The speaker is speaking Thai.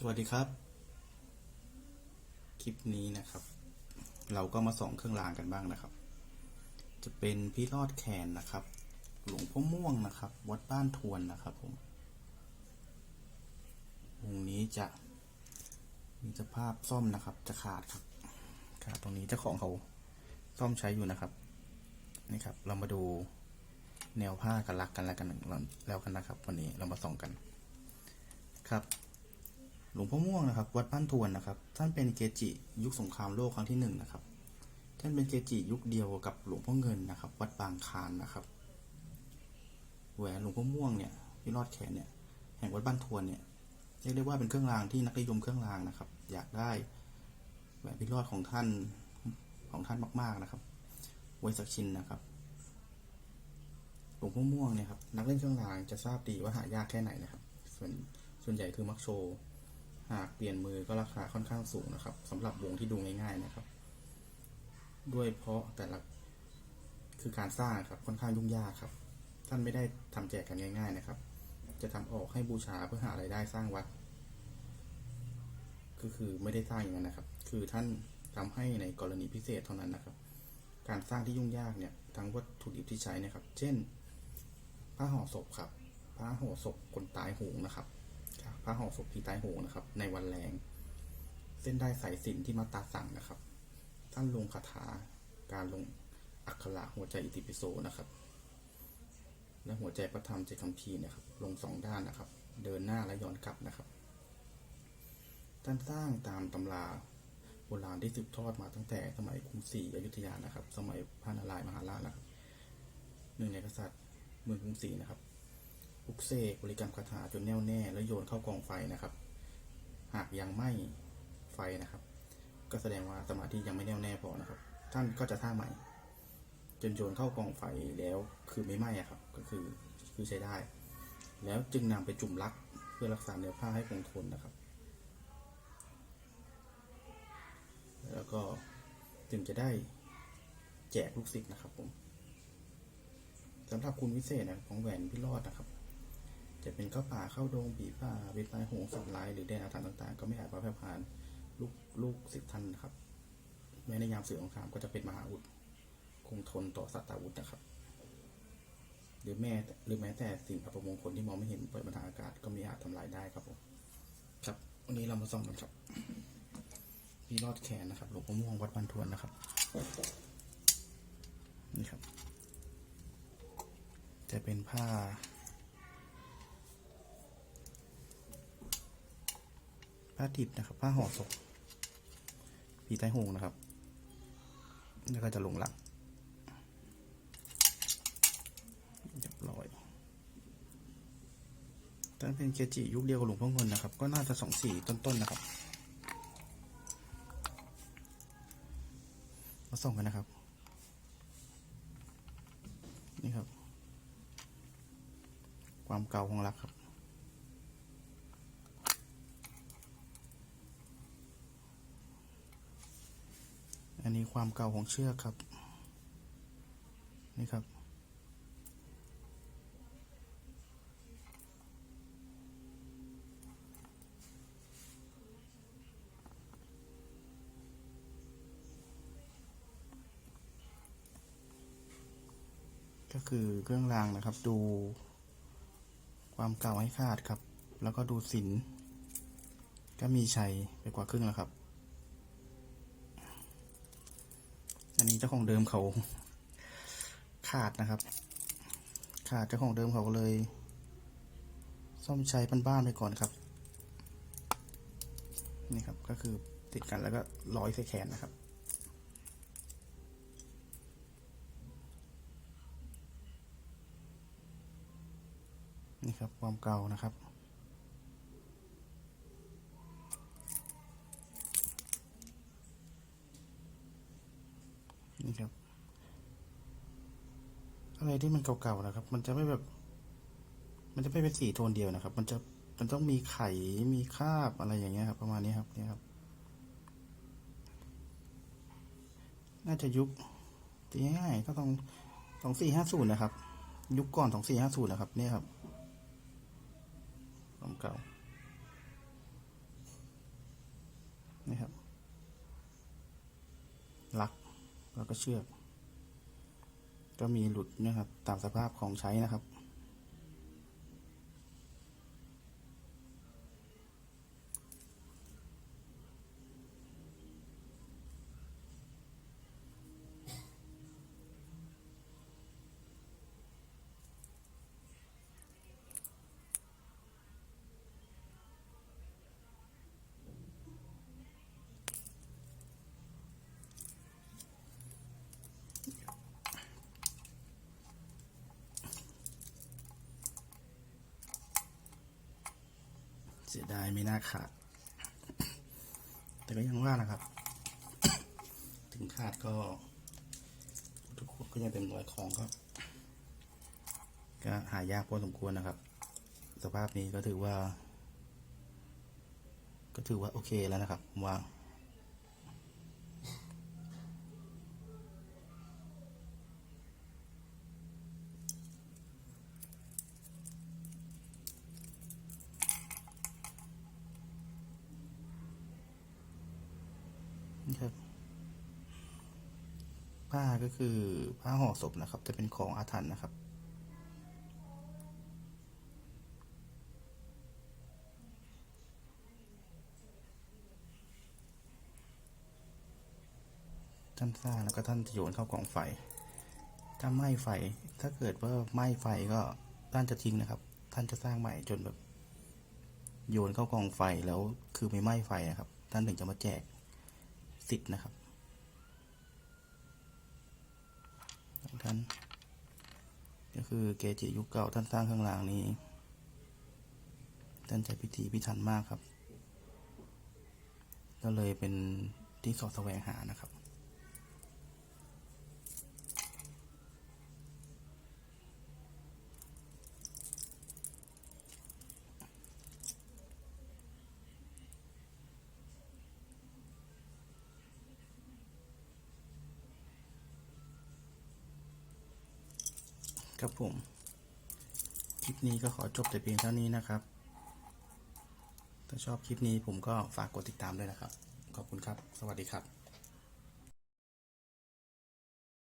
สวัสดีครับ คลิปนี้นะครับ เราก็มาส่องเครื่องรางกันบ้างนะครับ จะเป็นพี่รอดแคนนะครับ หลวงพ่อม่วงนะครับ วัดบ้านทวนนะครับผมองนี้จะมีสภาพซ่อมนะครับ จะขาดครับขาดตรงนี้เจ้าของเขาซ่อมใช้อยู่นะครับนี่ครับ เรามาดูแนวผ้ากันลักกันแล้วกันแล้วกันนะครับ วันนี้เรามาส่องกันครับ หลวงพ่อม่วงนะครับ วัดบ้านทวนนะครับ ท่านเป็นเกจิ ยุคสงครามโลกครั้งที่หนึ่งนะครับ ท่านเป็นเกจิยุคเดียวกับหลวงพ่อเงินนะครับ วัดบางคานนะครับ แหวนหลวงพ่อม่วงเนี่ยพี่รอดแขนเนี่ย แห่งวัดบ้านทวนเนี่ยเรียกได้ว่าเป็นเครื่องรางที่นักนิยมเครื่องรางนะครับ อยากได้แหวนพี่รอดของท่านของท่านมาก ๆนะครับ ไว้สักชิ้นนะครับหลวงพ่อม่วงเนี่ยครับนักเล่นเครื่องรางจะทราบดีว่าหายากแค่ไหนนะครับ ส่วนส่วนใหญ่คือมักโชว์ หากเปลี่ยนมือก็ราคาค่อนข้างสูงนะครับสำหรับวงที่ดูง่ายๆนะครับ ด้วยเพราะแต่ละคือการสร้างครับค่อนข้างยุ่งยากครับ ท่านไม่ได้ทำแจกกันง่าย ๆนะครับ จะทำออกให้บูชาเพื่อหารายได้สร้างวัด ก็คือไม่ได้สร้างอย่างนั้นนะครับ คือท่านทำให้ในกรณีพิเศษเท่านั้นนะครับ การสร้างที่ยุ่งยากเนี่ยทั้งวัตถุดิบที่ใช้นะครับ เช่นผ้าห่อศพครับผ้าห่อศพคนตายโหงนะครับ ผ้าห่อศพผีตายโหงนะครับ ในวันแรงเส้นได้สายสินที่มาตาสั่งนะครับท่านลงคาถาการลงอักขระหัวใจอิติปิโสนะครับ และหัวใจประธรรมเจดคำพีนะครับ ลงสองด้านนะครับ เดินหน้าและย้อนกลับนะครับ ท่านสร้างตามตำราโบราณที่สืบทอดมาตั้งแต่สมัยกรุงศรีอยุธยานะครับ สมัยพระนารายมหาราชนะครับ หนึ่งในกษัตริย์เมืองกรุงศรีนะครับ ลุกเสกบริกรรมคาถาจนแน่วแน่แล้วโยนเข้ากองไฟนะครับ หากยังไม่ไฟนะครับ ก็แสดงว่าสมาธิยังไม่แน่วแน่พอนะครับ ท่านก็จะสร้าใหม่ จนโยนเข้ากองไฟแล้วคือไม่ไหม้ครับ ก็คือคือใช้ได้ แล้วจึงนำไปจุ่มลักเพื่อรักษาเนื้อผ้าให้คงทนนะครับ แล้วก็จึงจะได้แจกลูกศิษย์นะครับผมสำหรับคุณวิเศษนะของแหวนพิรอดนะครับ จะเป็นเข้าป่าเข้าดงผีป่าเวทไม้หงสัตว์ร้ายหรือแดนอาถรรพ์ต่างๆ ก็ไม่อาจมาแพร่พานลูกลูกศิษย์ท่านนะครับ แม้ในยามเสือสงครามก็จะเป็นมหาอาวุธคงทนต่อสัตว์อาวุธนะครับ หรือแม้หรือแม้แต่สิ่งอัปมงคลที่มองไม่เห็นปล่อยมาทางอากาศก็ไม่อาจทำลายได้ครับผมครับวันนี้เรามาส่องกันครับพี่รอดแขนนะครับหลวงพ่อม่วงวัดบันทวนนะครับนี่ครับ จะเป็นผ้า ผ้าดิบนะครับ ผ้าห่อศพผีใต้หงนะครับ แล้วก็จะลงหลังเรียบร้อยท่านเป็นเกจิยุคเดียวกับหลวงพ่อเงินนะครับ ก็น่าจะสองสี่ต้นๆนะครับ มาส่งกันนะครับ นี่ครับ ความเก่าของรักครับ อันนี้ความเก่าของเชือกครับ นี่ครับ ก็คือเครื่องรางนะครับ ดูความเก่าให้ขาดครับ แล้วก็ดูสินก็มีชัยไปกว่าครึ่งแล้วครับ อันนี้เจ้าของเดิมเขาขาดนะครับ ขาดเจ้าของเดิมเขาก็เลย ซ่อมใช้บ้านๆไปก่อนครับ นี่ครับก็คือติดกันแล้วก็ร้อยใส่แขนนะครับนี่ครับความเก่านะครับ นี่ครับ อะไรที่มันเก่าๆนะครับ มันจะไม่แบบ มันจะไม่เป็นสีโทนเดียวนะครับ มันจะมันต้องมีไข่มีคราบอะไรอย่างเงี้ยครับ ประมาณนี้ครับเนี่ยครับ น่าจะยุคตีง่ายก็ต้องสองสี่ห้าศูนย์นะครับ ยุคก่อนสองสี่ห้าศูนย์นะครับ เนี่ยครับความเก่า แล้วก็เชือก ก็มีหลุดนะครับตามสภาพของใช้นะครับ เสียดายไม่น่าขาด แต่ก็ยังว่านะครับ ถึงขาดก็ ทุกคนก็ยังเป็นรอยของก็ ก็หายากพอสมควรนะครับ สภาพนี้ก็ถือว่า ก็ถือว่าโอเคแล้วนะครับว่า นี่ครับ ผ้าก็คือผ้าห่อศพนะครับ จะเป็นของอาถรรพ์นะครับ ท่านสร้างแล้วก็ท่านจะโยนเข้ากองไฟ ถ้าไหม้ไฟ ถ้าเกิดว่าไหม้ไฟก็ท่านจะทิ้งนะครับ ท่านจะสร้างใหม่จนแบบ โยนเข้ากองไฟแล้วคือไม่ไหม้ไฟนะครับ ท่านถึงจะมาแจกสิทธิ์นะครับ ท่าน ก็คือเกจิยุคเก่าท่านสร้างข้างหลังนี้ ท่านใช้พิธีพิถันมากครับ ก็เลยเป็นที่เสอแสวงหานะครับ ครับผม คลิปนี้ก็ขอจบแต่เพียงเท่านี้นะครับ ถ้าชอบคลิปนี้ผมก็ฝากกดติดตามด้วยนะครับ ขอบคุณครับ สวัสดีครับ